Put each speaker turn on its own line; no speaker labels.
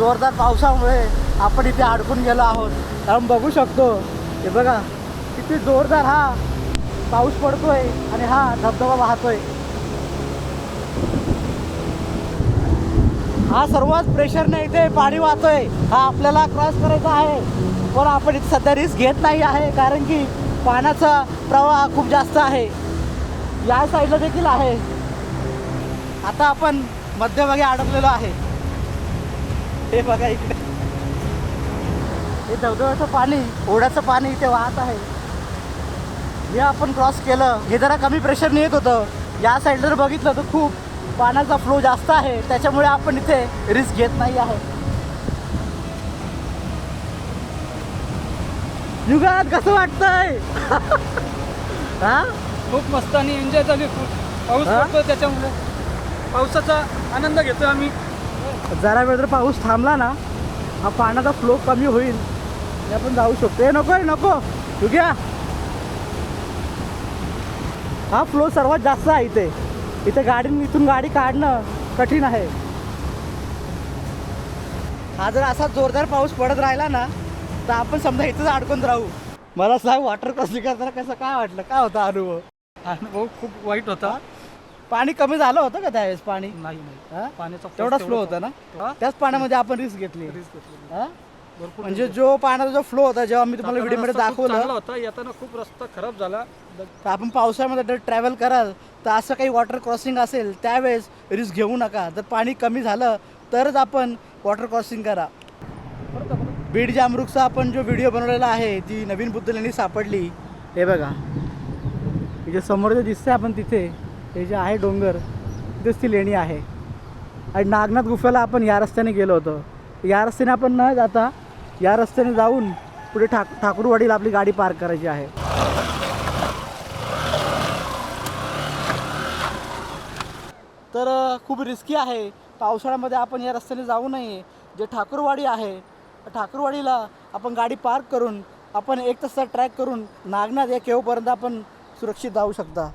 जोरदार पावसामुळे आपण इथे अडकून गेलो आहोत. कारण बघू शकतो हे बघा किती जोरदार हा पाऊस पडतोय आणि हा धबधबा वाहतोय. हा सर्वच प्रेशरने इथे पाणी वाहतोय. हा आपल्याला क्रॉस करायचा आहे. पण आपण इथे सध्या रिस्क घेत नाही आहे कारण की पाण्याचा प्रवाह खूप जास्त आहे. या साईडला देखील आहे. आता आपण मध्यभागी अडकलेलो आहे. हे बघा इकडे. हे धबधब्याचं पाणी ओढ्याचं पाणी इथे वाहत आहे. हे आपण क्रॉस केलं. हे जरा कमी प्रेशरने येत होतं. या साईडला जर बघितलं तर खूप पाण्याचा फ्लो जास्त आहे. त्याच्यामुळे आपण इथे रिस्क घेत नाही आहे. युगात कसं वाटतंय? हा?
खूप मस्त आणि एन्जॉय चालू आहे खूप पाऊस
हा?
पडतो त्याच्यामुळे. पावसाचा आनंद घेतो आम्ही.
जरा वेळ जर पाऊस थांबला ना हा पाण्याचा फ्लो कमी होईल. आणि आपण जाऊ शकतो. हे नको आहे नको. तू घ्या हा फ्लो सर्वात जास्त आहे इथे. इथे गाडी इथून गाडी काढणं कठीण आहे. हा जर असा जोरदार पाऊस पडत राहिला ना तर आपण समजा इथंच अडकून राहू. मला सांग वॉटर क्रॉसिंग करताना कसं काय वाटलं? काय होता अनुभव?
अनुभव खूप वाईट होता.
पाणी कमी झालं होतं का त्यावेळेस पाणी?
नाही नाही? पाण्याचा force
तेवढा फ्लो होता ना?
हा?
त्याच पाण्यामध्ये आपण रिस्क घेतली.
Risk घेतली.
हा?
भरपूर
म्हणजे जो पाण्याचा जो फ्लो होता जेव्हा मी तुम्हाला
जाताना
व्हिडिओमध्ये
रस्ता खूप चांगला
दाखवलं
होता. येताना खूप रस्ता खराब झाला.
तर आपण पावसाळ्यामध्ये जर ट्रॅव्हल कराल तर असं काही वॉटर क्रॉसिंग असेल त्यावेळेस रिस्क घेऊ नका. जर पाणी कमी झालं तरच आपण वॉटर क्रॉसिंग करा. बीड जामरुकचा आपण जो व्हिडिओ बनवलेला आहे ती नवीन बुद्ध लेणी सापडली. हे बघा. हे जे समोर जे दिसते आपण तिथे हे जे आहे डोंगर तिथेच ती लेणी आहे. आणि नागनाथ गुफेला आपण या रस्त्याने गेलो होतो. या रस्त्याने आपण न जाता या रस्त्याने जाऊन पुढे ठाक ठाकूरवाडीला आपली गाडी पार्क करायची आहे. तर खूप रिस्की आहे. पावसाळ्यामध्ये आपण या रस्त्याने जाऊ नये. जे ठाकूरवाडी आहे ठाकूरवाडीला आपण गाडी पार्क करून आपण एक तासाचा ट्रॅक करून नागनाथ या केवपर्यंत आपण सुरक्षित जाऊ शकता.